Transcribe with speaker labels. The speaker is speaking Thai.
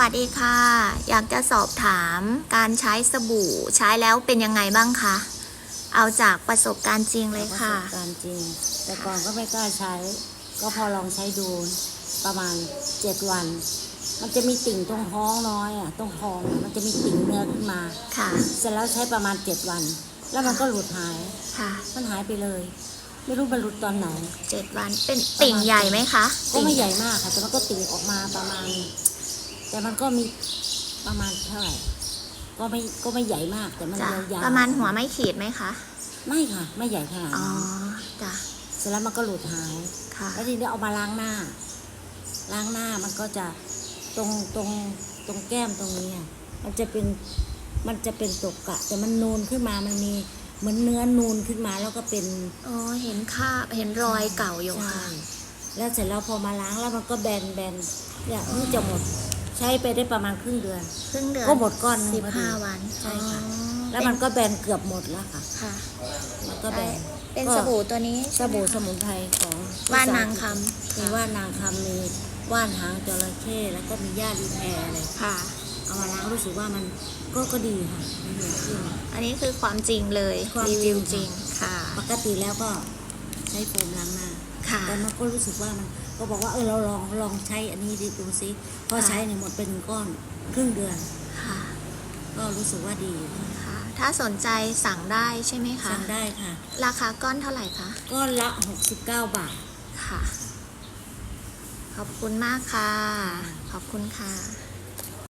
Speaker 1: วัสดีค่ะ อยากจะสอบถามการใช้สบู่ใช้แล้วเป็นยังไงบ้างคะ เอาจากประสบการณ์จริงเลยค่ะ
Speaker 2: ประสบการณ์จริง แต่ก่อนก็ไม่กล้าใช้ ก็พอลองใช้ดูประมาณเจ็ดวัน มันจะมีติ่งตรงท้องน้อยอะตรงท้องอะมันจะมีติ่งเนื้อขึ้นมา
Speaker 1: ค่ะ
Speaker 2: เสร็จแล้วใช้ประมาณเจ็ดวัน แล้วมันก็หลุดหาย
Speaker 1: ค่ะ
Speaker 2: มันหายไปเลย ไม่รู้มันหลุดตอนไหน
Speaker 1: เจ็ดวันเป็นติ่งใหญ่ไหมคะ
Speaker 2: ก็ไม่ใหญ่มากค่ะแต่มันก็ติ่งออกมาประมาณ แต่มันก็มีประมาณเท่าไหร่ก็ไม่ก็ไม่ใหญ่มากแต่มัน
Speaker 1: จ้ะ
Speaker 2: ยาวๆ
Speaker 1: ประมาณหัวไม่ขีดไหมคะ
Speaker 2: ไม่ค่ะ ไม่ใหญ่ขนาด
Speaker 1: อ๋อ
Speaker 2: นั้น
Speaker 1: จ้ะ
Speaker 2: เสร็จแล้วมันก็หลุดหาย
Speaker 1: ค่ะ
Speaker 2: แล้วทีนี้เอามาล้างหน้า ล้างหน้ามันก็จะตรงตรงตรงแก้มตรงนี้อะมันจะเป็นมันจะเป็นตกกะ แต่มันนูนขึ้นมามันมีเหมือนเนื้อนูนขึ้นมาแล้วก็เป็น
Speaker 1: อ๋อ เห็นคราบเห็นรอยเก่าอยู่
Speaker 2: ใช่
Speaker 1: ค่ะ
Speaker 2: แล้วเสร็จแล้วพอมาล้างแล้วมันก็แบนแบนเนี่ยเพิ่งจะหมด ใช้ไปได้ประมาณครึ่งเดือน
Speaker 1: ครึ่งเดือน
Speaker 2: ก็หมดก้อนหนึง
Speaker 1: สิบ
Speaker 2: พอดี
Speaker 1: ห้าวัน
Speaker 2: ใช่ค่ะ
Speaker 1: อ๋อ
Speaker 2: แล้วมันก็แบนเกือบหมดแล้วค่ะ
Speaker 1: ค่ะ
Speaker 2: มันก็แบน
Speaker 1: เป็น
Speaker 2: ก็
Speaker 1: สบู่ตัวนี้
Speaker 2: สบู่สมุนไพรของ
Speaker 1: ว่านนางค
Speaker 2: มีว่านนางคำมีว่านหางจระเข้แล้วก็มีหญ้าดีแพรอะไรำ
Speaker 1: ค่ะ
Speaker 2: เอามาล้างรู้สึกว่ามันก็ก็ดีค่ะมันดีขึ้น
Speaker 1: อันนี้คือความจริงเลย
Speaker 2: ความ
Speaker 1: รี
Speaker 2: จริ
Speaker 1: วิว
Speaker 2: ง
Speaker 1: จริงค่ะ
Speaker 2: ปกติแล้วก็ใช้โฟมล้างหน้า
Speaker 1: ค่ะ
Speaker 2: แต่มันก็รู้สึกว่ามัน ก็บอกว่าเออเราลองลองใช้อันนี้ดิดูซิพอ
Speaker 1: ค่ะ
Speaker 2: ใช้เนี่ยหมดเป็นงก้อนครึ่งเดือน
Speaker 1: ค่ะ
Speaker 2: ก็รู้สึกว่าดี
Speaker 1: ค่ะถ้าสนใจสั่งได้ใช่ไหมคะ
Speaker 2: สั่งได้ค่ะ
Speaker 1: ราคาก้อนเท่าไหร่คะ
Speaker 2: ก้อนละ 69 บาท
Speaker 1: ค่ะ ขอบคุณมากค่ะ ขอบคุณค่ะ